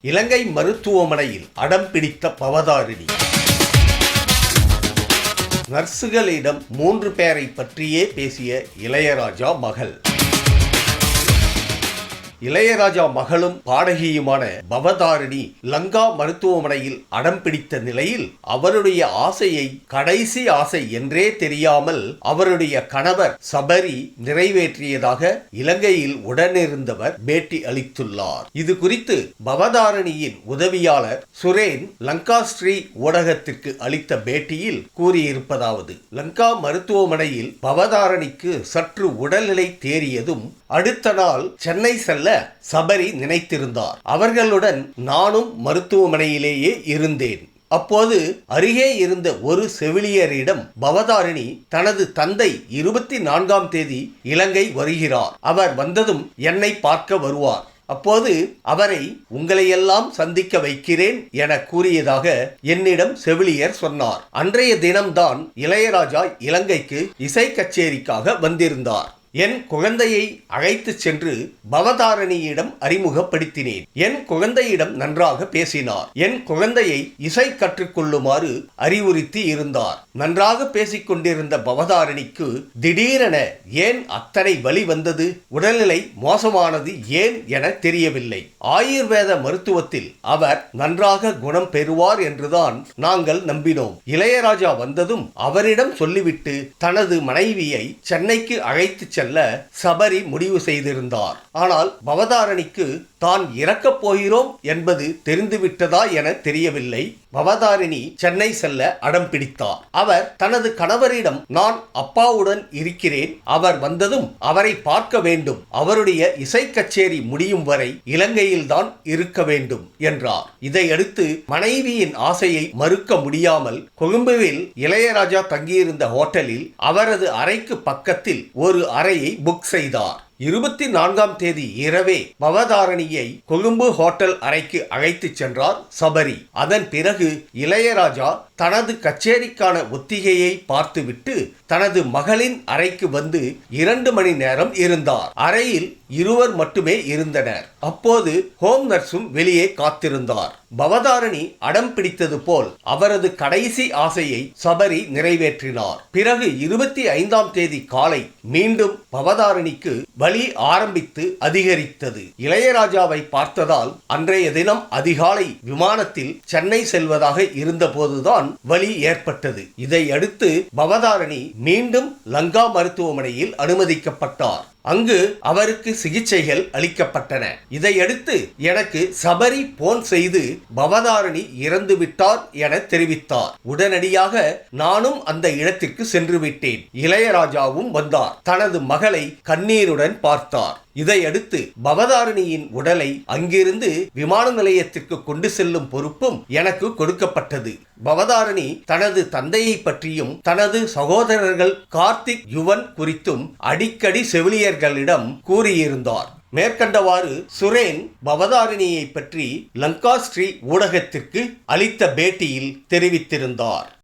இலங்கை மருத்துவமனையில் அடம் பிடித்த பவதாரிணி. நர்சுகளிடம் மூன்று பேரை பற்றியே பேசிய இளையராஜா மகள். இளையராஜா மகளும் பாடகியுமான பவதாரிணி லங்கா மருத்துவமனையில் அடம் பிடித்த நிலையில் அவருடைய ஆசையை கடைசி ஆசை என்றே தெரியாமல் அவருடைய கணவர் சபரி நிறைவேற்றியதாக இலங்கையில் உடனிருந்தவர் பேட்டி அளித்துள்ளார். இது குறித்து பவதாரணியின் உதவியாளர் சுரேன் லங்கா ஸ்ரீ ஊடகத்திற்கு அளித்த பேட்டியில் கூறியிருப்பதாவது லங்கா மருத்துவமனையில் பவதாரணிக்கு சற்று உடல்நிலை தேறியதும் அடுத்த நாள் சென்னை செல்ல சபரி நினைத்திருந்தார். அவர்களுடன் நானும் மருத்துவமனையிலேயே இருந்தேன். அப்போது அருகே இருந்த ஒரு செவிலியரிடம் பவதாரிணி தனது தந்தை இருபத்தி நான்காம் தேதி இலங்கை வருகிறார். அவர் வந்ததும் என்னை பார்க்க வருவார். அப்போது அவரை உங்களையெல்லாம் சந்திக்க வைக்கிறேன் என கூறியதாக என்னிடம் செவிலியர் சொன்னார். அன்றைய தினம்தான் இளையராஜா இலங்கைக்கு இசை கச்சேரிக்காக வந்திருந்தார். என் குழந்தையை அழைத்துச் சென்று பவதாரணியிடம் அறிமுகப்படுத்தினேன். என் குழந்தையிடம் நன்றாக பேசினார். என் குழந்தையை இசை கற்றுக்கொள்ளுமாறு அறிவுறுத்தி இருந்தார். நன்றாக பேசிக் கொண்டிருந்த பவதாரணிக்கு திடீரென ஏன் அத்தனை வலி வந்தது? உடல்நிலை மோசமானது ஏன் என தெரியவில்லை. ஆயுர்வேத மருத்துவத்தில் அவர் நன்றாக குணம் பெறுவார் என்றுதான் நாங்கள் நம்பினோம். இளையராஜா வந்ததும் அவரிடம் சொல்லிவிட்டு தனது மனைவியை சென்னைக்கு அழைத்து செல்ல சபரி முடிவு செய்திருந்தார். ஆனால் பவதாரணிக்கு தான் இறக்கப் போகிறோம் என்பது தெரிந்துவிட்டதா என தெரியவில்லை. பவதாரிணி சென்னை செல்ல அடம் பிடித்தார். அவர் தனது கணவரிடம் நான் அப்பாவுடன் இருக்கிறேன். அவர் வந்ததும் அவரை பார்க்க வேண்டும். அவருடைய இசை கச்சேரி முடியும் வரை இலங்கையில்தான் இருக்க வேண்டும் என்றார். இதையடுத்து மனைவியின் ஆசையை மறுக்க முடியாமல் கொழும்புவில் இளையராஜா தங்கியிருந்த ஹோட்டலில் அவரது அறைக்கு பக்கத்தில் ஒரு அறையை புக் செய்தார். இருபத்தி நான்காம் தேதி இரவே பவதாரணியை கொழும்பு ஹோட்டல் அறைக்கு அழைத்துச் சென்றார் சபரி. அதன் பிறகு இளையராஜா தனது கச்சேரிக்கான ஒத்திகையை பார்த்துவிட்டு தனது மகளின் அறைக்கு வந்து இரண்டு மணி நேரம் இருந்தார். அறையில் இருவர் மட்டுமே இருந்தனர். அப்போது ஹோம் நர்ஸும் வெளியே காத்திருந்தார். பவதாரணி அடம் பிடித்தது போல் அவரது கடைசி ஆசையை சபரி நிறைவேற்றினார். பிறகு இருபத்தி ஐந்தாம் தேதி காலை மீண்டும் பவதாரணிக்கு வலி ஆரம்பித்து அதிகரித்தது. இளையராஜாவை பார்த்ததால் அன்றைய தினம் அதிகாலை விமானத்தில் சென்னை செல்வதாக இருந்தபோதுதான் வலி ஏற்பட்டது. இதை அடுத்து பவதாரணி மீண்டும் லங்கா மருத்துவமனையில் அனுமதிக்கப்பட்டார். அங்கு அவருக்கு சிகிச்சைகள் அளிக்கப்பட்டன. இதையடுத்து எனக்கு சபரி போன் செய்து பவதாரணி இறந்து விட்டார் என தெரிவித்தார். உடனடியாக நானும் அந்த இடத்திற்கு சென்று விட்டேன். இளையராஜாவும் வந்தார். தனது மகளை கண்ணீருடன் பார்த்தார். இதையடுத்து பவதாரணியின் உடலை அங்கிருந்து விமான நிலையத்திற்கு கொண்டு செல்லும் பொறுப்பும் எனக்கு கொடுக்கப்பட்டது. பவதாரணி தனது தந்தையை பற்றியும் தனது சகோதரர்கள் கார்த்திக் யுவன் குறித்தும் அடிக்கடி செவிலியர்களிடம் கூறியிருந்தார். மேற்கண்டவாறு சுரேன் பவதாரிணியை பற்றி லங்கா ஸ்ரீ ஊடகத்திற்கு அளித்த பேட்டியில் தெரிவித்திருந்தார்.